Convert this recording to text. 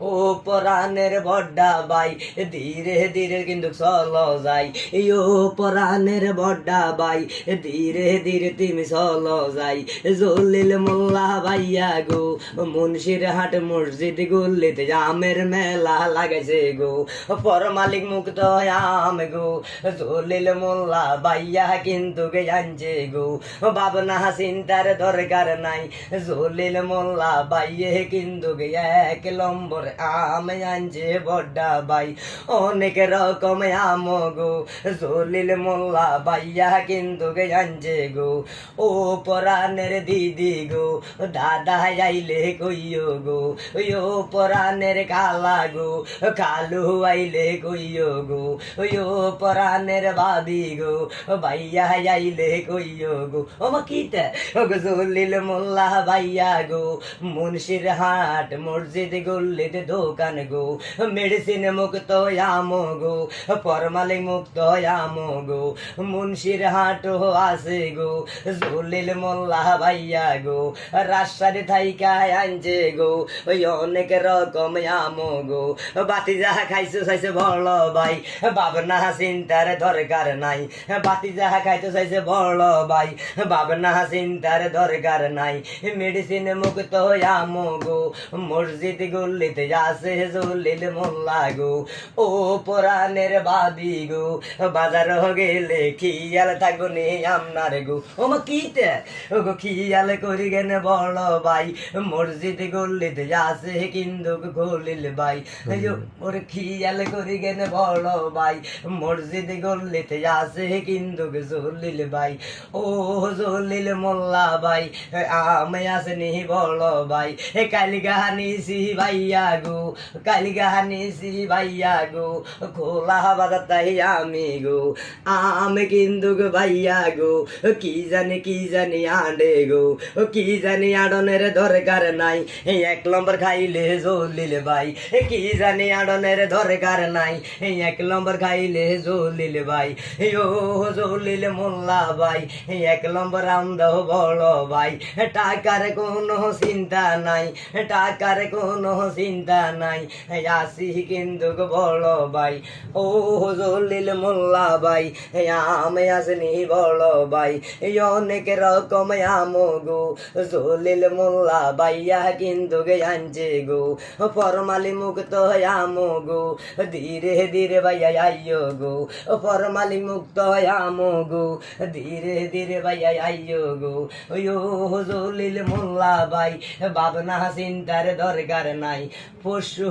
ও পরাণের বড্ডা বাই, ধীরে ধীরে কিন্তু চল যাই। ও পরাণের বড্ডা বাই, ধীরে ধীরে তুমি চল যাই। জলিল মোল্লা ভাইয়া গো, মুন্সির হাট মসজিদ গুল্লিতে আমের মেলা লাগাইছে গো। পর মালিক মুক্ত আম গো, জলিল মোল্লা ভাইয়া কিন্তু গে জানছে গো। ভাবনা চিন্তার দরকার নাই, জলিল মোল্লা বাইয়ে কিন্তু এক লম্বর আম আনছে বড্ডা বাই। অনেক রকম আম গো, জলিল মোল্লা বাইয়া কিন্তু গে জানছে গো। ও পরাণের দিদি গো, দাদা আইলে কইও গো। ও কালা গো, কালু আইলে কইও গো। ও গো ভাইয়া আইলে কইও গো। ও জলিল মোল্লা ভাইয়া গো, মুন্সির হাট, মসজিদ গল্লিতে দোকান গো মেডিসিন মুক্ত আম গো পরমালি মুক্ত আম গো মুন্সির হাট আছে গো জলিল মোল্লা ভাইয়া গো রাস্তার থাইকা আনছে গো ওই অনেক রকম আম গো বাতি খাইছো, চাইছে ভাই চিন্তার দরকার নাই। বাতি চাইছে ভাই চিন্তার দরকার নাই। মেডিসিন মুক্ত আম গো মসজিদ গল্লিতে আছে জলিল মোল্লা গো, ও পুরাণের বাবি গো। বাজার গেলে খিয়াল থাকব নি আপনার গো। ও মা কিতে ও গো খিয়াল করি গেনে বড় ভাই, মসজিদ গল্লিতে আছে কিন্তু গলিল ভাই। ওর খিয়াল করি গেনে বড় ভাই, মসজিদ গল্লিতে আছে কিন্তু জলিল ভাই। ও জলিল মোল্লা ভাই, আমি আসনি বড় ভাই, এ কালিগা নিছি ভাইয়া গো কালিগা নিছি ভাইয়া গো খোলা বাজার তাই আমি গো আমি কিন্তু গো ভাইয়া গো কি জানি কি জানি আডে গো কি জানি আডনের দরকার নাই। এক নম্বর খাইলে জলিল ভাই, কি জানি আডনের দরকার নাই। এক নম্বর খাইলে জলিল ভাই ও জলিল মোল্লা ভাই এক নম্বর আমদাও বড় ভাই। টাকার কোনো চিন্তা নাই, টাকার কোনো চিন্তা নাই। আসি কিন্তু বড় ভাই। ও জলিল মোল্লা ভাই আমি আসনি বড় ভাই। অনেক রকম আম গো জলিল মোল্লা ভাইয়া কিন্তু আনছে গো। ফরমালি মুক্ত আম গো ধীরে ধীরে ভাইয়া আইয়ো গো। ফরমালি মুক্ত আম গো ধীরে ধীরে ভাইয়া আইয়ো গো। ওয়ো জলিল মোল্লা ভাই, ভাবনা চিন্তার দরকার নাই। পশু